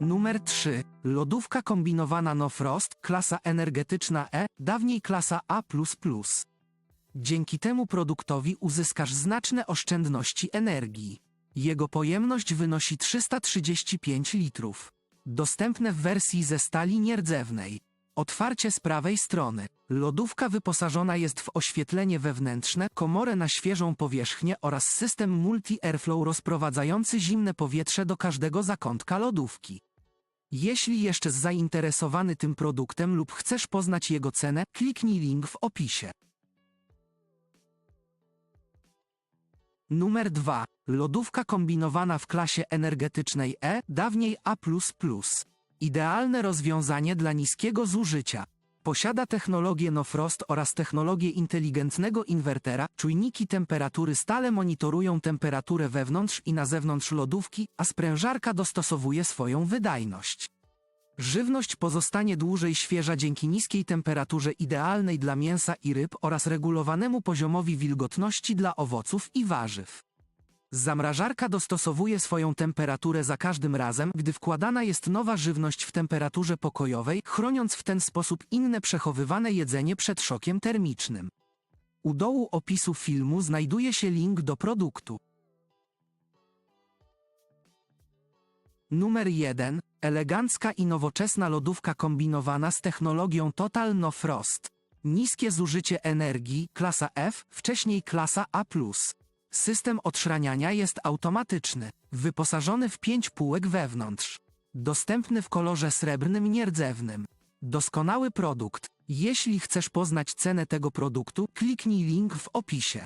Numer 3. Lodówka kombinowana No Frost, klasa energetyczna E, dawniej klasa A++. Dzięki temu produktowi uzyskasz znaczne oszczędności energii. Jego pojemność wynosi 335 litrów. Dostępne w wersji ze stali nierdzewnej. Otwarcie z prawej strony. Lodówka wyposażona jest w oświetlenie wewnętrzne, komorę na świeżą powierzchnię oraz system multi-airflow rozprowadzający zimne powietrze do każdego zakątka lodówki. Jeśli jeszcze zainteresowany tym produktem lub chcesz poznać jego cenę, kliknij link w opisie. Numer 2. Lodówka kombinowana w klasie energetycznej E, dawniej A++. Idealne rozwiązanie dla niskiego zużycia. Posiada technologię No Frost oraz technologię inteligentnego inwertera. Czujniki temperatury stale monitorują temperaturę wewnątrz i na zewnątrz lodówki, a sprężarka dostosowuje swoją wydajność. Żywność pozostanie dłużej świeża dzięki niskiej temperaturze idealnej dla mięsa i ryb oraz regulowanemu poziomowi wilgotności dla owoców i warzyw. Zamrażarka dostosowuje swoją temperaturę za każdym razem, gdy wkładana jest nowa żywność w temperaturze pokojowej, chroniąc w ten sposób inne przechowywane jedzenie przed szokiem termicznym. U dołu opisu filmu znajduje się link do produktu. Numer 1. Elegancka i nowoczesna lodówka kombinowana z technologią Total No Frost. Niskie zużycie energii, klasa F, wcześniej klasa A+. System odszraniania jest automatyczny, wyposażony w pięć półek wewnątrz. Dostępny w kolorze srebrnym nierdzewnym. Doskonały produkt. Jeśli chcesz poznać cenę tego produktu, kliknij link w opisie.